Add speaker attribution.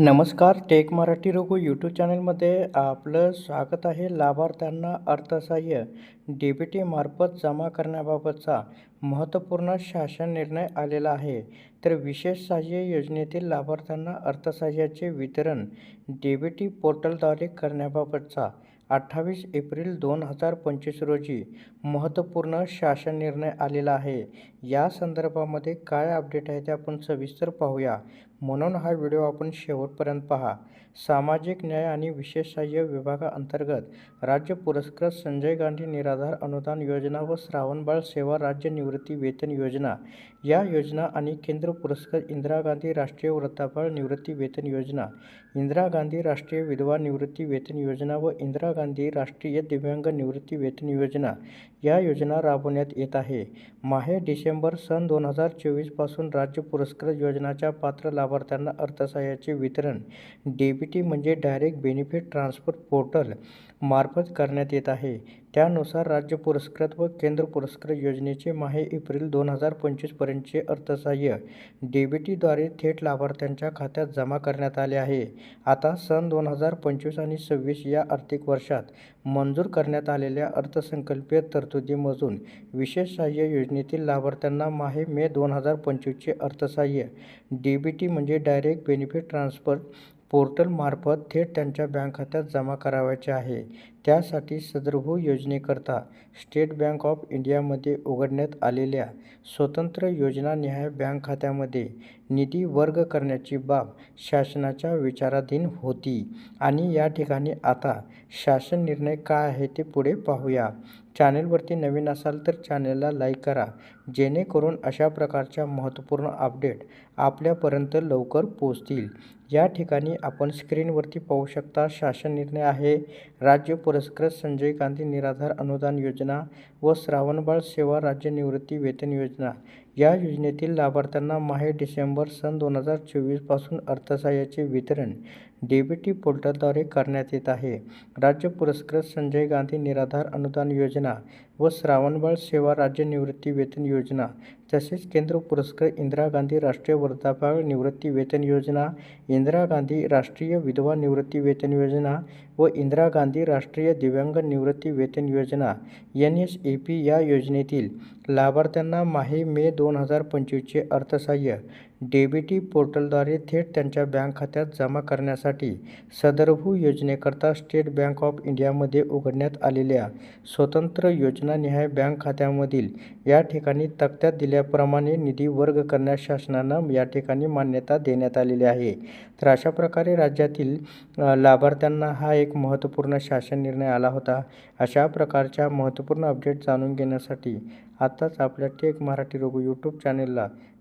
Speaker 1: नमस्कार take Marathi Raghu YouTube चॅनलमध्ये आपलं स्वागत आहे लाभार्थ्यांना अर्थसहाय्य डी बी जमा करण्याबाबतचा महत्त्वपूर्ण शासन निर्णय आलेला आहे तर विशेष सहाय्य योजनेतील लाभार्थ्यांना अर्थसहाय्याचे वितरण डी बी टी पोर्टलद्वारे करण्याबाबतचा अठ्ठावीस एप्रिल दोन हजार पंचवीस रोजी महत्त्वपूर्ण शासन निर्णय आलेला आहे या संदर्भामध्ये काय अपडेट आहे ते आपण सविस्तर पाहूया म्हणून हा व्हिडिओ आपण शेवटपर्यंत पहा सामाजिक न्याय आणि विशेष सहाय्य विभागाअंतर्गत राज्य पुरस्कृत संजय गांधी निराधार अनुदान योजना व श्रावणबाळ सेवा राज्य निवृत्ती वेतन योजना या योजना आणि केंद्र पुरस्कृत इंदिरा गांधी राष्ट्रीय वृद्धापकाळ निवृत्ती वेतन योजना इंदिरा गांधी राष्ट्रीय विधवा निवृत्ती वेतन योजना व इंदिरा गांधी राष्ट्रीय दिव्यांग निवृत्ती वेतन योजना या योजना राबवण्यात येत आहे माहे डिसेंबर सन दोन हजार चोवीसपासून राज्य पुरस्कृत योजनाच्या पात्र लाभ लाभार्थ्यांना अर्थसहाय्याचे वितरण डी.बी.टी म्हणजे डायरेक्ट बेनिफिट ट्रान्सफर पोर्टल मार्फत करण्यात येत आहे त्यानुसार राज्य पुरस्कृत व केंद्र पुरस्कृत योजनेचे माहे एप्रिल दोन हजार पंचवीसपर्यंतचे अर्थसहाय्य डी बी टीद्वारे थेट लाभार्थ्यांच्या खात्यात जमा करण्यात आले आहे आता सन दोन हजार पंचवीस आणि सव्वीस या आर्थिक वर्षात मंजूर करण्यात आलेल्या अर्थसंकल्पीय तरतुदीमधून विशेष सहाय्य योजनेतील लाभार्थ्यांना माहे मे दोन हजार पंचवीसचे अर्थसहाय्य डी बी टी म्हणजे डायरेक्ट बेनिफिट ट्रान्सफर पोर्टलमार्फत थेट त्यांच्या बँक खात्यात जमा करावायचे आहे त्यासाठी सदरभू योजनेकरता स्टेट बँक ऑफ इंडियामध्ये उघडण्यात आलेल्या स्वतंत्र योजनानिहाय बँक खात्यामध्ये निधी वर्ग करण्याची बाब शासनाच्या विचाराधीन होती आणि या ठिकाणी आता शासन निर्णय काय आहे ते पुढे पाहूया चॅनेलवरती नवीन असाल तर चॅनेलला लाईक करा जेणेकरून अशा प्रकारच्या महत्त्वपूर्ण अपडेट आपल्यापर्यंत लवकर पोचतील या ठिकाणी आपण स्क्रीनवरती पाहू शकता शासन निर्णय आहे राज्य पुरस्कृत संजय गांधी निराधार अनुदान योजना व श्रावणबाळ सेवा राज्य निवृत्ती वेतन योजना या योजनेतील लाभार्थ्यांना माहे डिसेंबर सन दोन हजार चोवीसपासून अर्थसहाय्याचे वितरण डेबीटी पोर्टलद्वारे करण्यात येत आहे राज्य पुरस्कृत संजय गांधी निराधार अनुदान योजना व श्रावणबाळ सेवा राज्य निवृत्ती वेतन योजना तसेच केंद्र पुरस्कृत इंदिरा गांधी राष्ट्रीय वृद्धापकाळ निवृत्ती वेतन योजना इंदिरा गांधी राष्ट्रीय विधवा निवृत्ती वेतन योजना व इंदिरा गांधी राष्ट्रीय दिव्यांग निवृत्ती वेतन योजना एन एस ए पी या योजनेतील लाभार्थ्यांना माही मे दोन हजार पंचवीसचे अर्थसहाय्य डी.बी.टी पोर्टलद्वारे थेट त्यांच्या बँक खात्यात जमा करण्यासाठी सदरभू योजनेकरता स्टेट बँक ऑफ इंडियामध्ये उघडण्यात आलेल्या स्वतंत्र योजनानिहाय बँक खात्यामधील या ठिकाणी तक्त्यात दिल्याप्रमाणे निधी वर्ग करण्यास शासनानं या ठिकाणी मान्यता देण्यात आलेली आहे तर अशा प्रकारे राज्यातील लाभार्थ्यांना हा एक महत्त्वपूर्ण शासन निर्णय आला होता अशा प्रकारच्या महत्त्वपूर्ण अपडेट जाणून घेण्यासाठी आत्ताच आपल्या टेक मराठी रोग यूट्यूब चॅनेलला